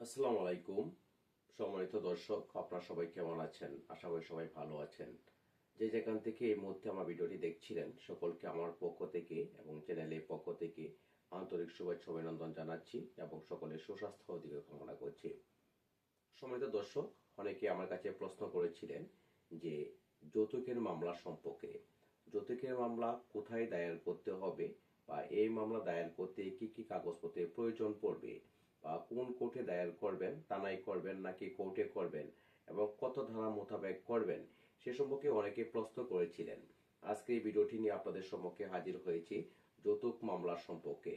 আসসালামু আলাইকুম। সম্মানিত দর্শক, আপনারা সবাই কেমন আছেন? আশা করি সবাই ভালো আছেন। যে যেখান থেকে এই মুহূর্তে আমার ভিডিওটি দেখছিলেন, সকলকে আমার পক্ষ থেকে এবং চ্যানেলের পক্ষ থেকে আন্তরিক শুভেচ্ছা অভিনন্দন জানাচ্ছি এবং সকলের সুস্বাস্থ্য দিকে কামনা করছি। সম্মানিত দর্শক, অনেকে আমার কাছে প্রশ্ন করেছিলেন যে, যৌতুকের মামলা সম্পর্কে। যৌতুকের মামলা কোথায় দায়ের করতে হবে বা এই মামলা দায়ের করতে কি কি কাগজপত্রের প্রয়োজন পড়বে? কোন কোর্টে দায়ের করবেন থানায় করবেন নাকি কোর্টে করবেন এবং কত ধারা মোতাবেক করবেন, সে সম্পর্কে অনেকে প্রশ্ন করেছিলেন। আজকে এই ভিডিওটি নিয়ে আপনাদের সম্মুখে হাজির হয়েছি যৌতুক মামলা সম্পর্কে।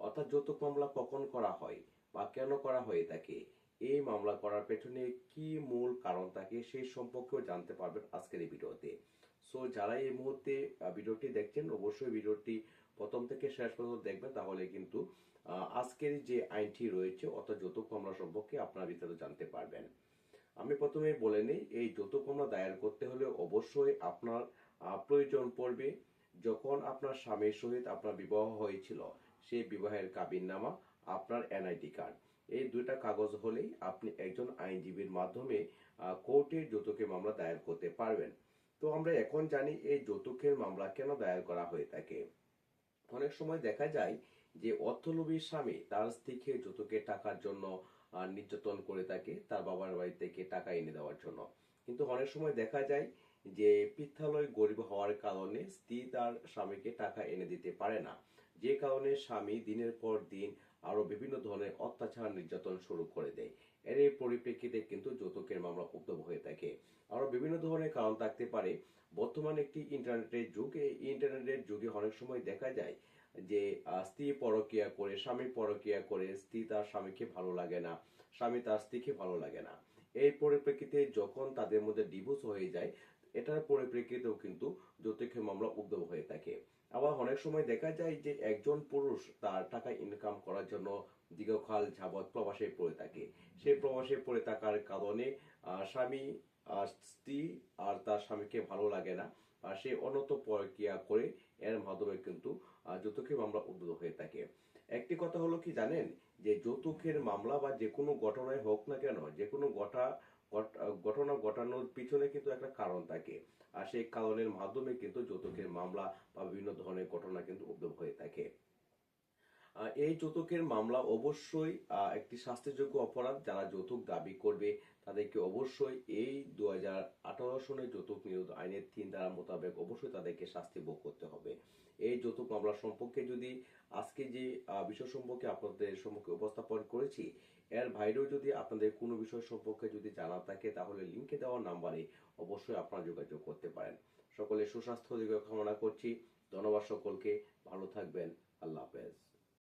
অর্থাৎ যৌতুক মামলা কখন করা হয় বা কেন করা হয়ে থাকে এই মামলা করার পেছনে কি মূল কারণ থাকে সেই সম্পর্কেও জানতে পারবেন আজকের এই ভিডিওতে। সো যারা এই মুহূর্তে ভিডিওটি দেখছেন, অবশ্যই ভিডিওটি প্রথম থেকে শেষ পর্যন্ত দেখবেন। তাহলে কিন্তু আজকের যে আইনটি রয়েছে, অর্থাৎ যৌতুক মামলা সম্পর্কে আপনারা বিস্তারিত জানতে পারবেন। আমি প্রথমে বলে নিই, এই যৌতুক মামলা দায়ের করতে হলে অবশ্যই আপনার প্রয়োজন পড়বে। যখন আপনার স্বামীর সহিত আপনার বিবাহ হয়েছিল, সেই বিবাহের কাবিননামা, আপনার এনআইডি কার্ড। এই দুইটা কাগজ হলেই আপনি একজন আইনজীবীর মাধ্যমে কোর্টে যৌতুকের মামলা দায়ের করতে পারবেন। তো আমরা এখন জানি এই যৌতুকের মামলা কেন দায়ের করা হয়ে থাকে। অনেক সময় দেখা যায় যে অর্থলোভী স্বামী তার স্ত্রীকে যৌতুকের টাকার জন্য নির্যাতন করে থাকে তার বাবার বাড়ি থেকে টাকা এনে দেওয়ার জন্য। কিন্তু অনেক সময় দেখা যায় যে পিত্তালয় গরিব হওয়ার কারণে স্ত্রী তার স্বামীকে টাকা এনে দিতে পারে না। যে কারণে স্বামী দিনের পর দিন আরও বিভিন্ন ধরনের অত্যাচার, নির্যাতন শুরু করে দেয়। এর পরিপ্রেক্ষিতে কিন্তু যৌতুকের মামলা উদ্ভব হয়ে থাকে আরও বিভিন্ন ধরনের কারণ থাকতে পারে। বর্তমানে একটি ইন্টারনেটের যুগ, এই ইন্টারনেটের যুগে অনেক সময় দেখা যায় যে স্ত্রী পরকিয়া করে, স্বামী পরকিয়া করে, স্ত্রী তার স্বামীকে ভালো লাগে না, স্বামী তার স্ত্রীকে ভালো লাগে না। এই পরিপ্রেক্ষিতে যখন তাদের মধ্যে ডিভোর্স হয়ে যায়, এটার পরিপ্রেক্ষিতেও কিন্তু যৌতুকের মামলা উদ্ভব হয়ে থাকে। আবার অনেক সময় দেখা যায় যে, একজন পুরুষ তার টাকা ইনকাম করার জন্য দীর্ঘকাল যাবৎ প্রবাসে পড়ে থাকে। সেই প্রবাসে পড়ে থাকার কারণে স্বামী স্ত্রী আর তার স্বামীকে ভালো লাগে না। আর সে অনত প্রক্রিয়া করে এর মাধ্যমে কিন্তু যৌতুকের মামলা উদ্ভূত হয়ে থাকে। একটি কথা হলো কি জানেন? যে যৌতুকের মামলা বা যে কোনো ঘটনায় হোক না কেন, যে কোনো ঘটা, ঘট- ঘটনা ঘটানোর পিছনে কিন্তু একটা কারণ থাকে। আর সেই কারণের মাধ্যমে কিন্তু যৌতুকের মামলা বা বিভিন্ন ধরনের ঘটনা কিন্তু উদ্ভব হয়ে থাকে। এই যৌতুকের মামলা অবশ্যই একটি শাস্তিযোগ্য অপরাধ যারা যৌতুক দাবি করবে তাদেরকে অবশ্যই এই দু হাজার আঠারো সনের যৌতুক নিরোধ আইনের তিন ধারা মোতাবেক অবশ্যই তাদেরকে শাস্তি ভোগ করতে হবে। এই যৌতুক মামলা সম্পর্কে যদি আজকে যে বিষয় সম্পর্কে আপনাদের সম্মুখে উপস্থাপন করেছি, এর বাইরেও যদি আপনাদের কোনো বিষয় সম্পর্কে যদি জানা থাকে, তাহলে লিঙ্কে দেওয়া নাম্বারে অবশ্যই আপনারা যোগাযোগ করতে পারেন। সকলে সুস্বাস্থ্য কামনা করছি। ধন্যবাদ সকলকে। ভালো থাকবেন। আল্লাহ হাফেজ।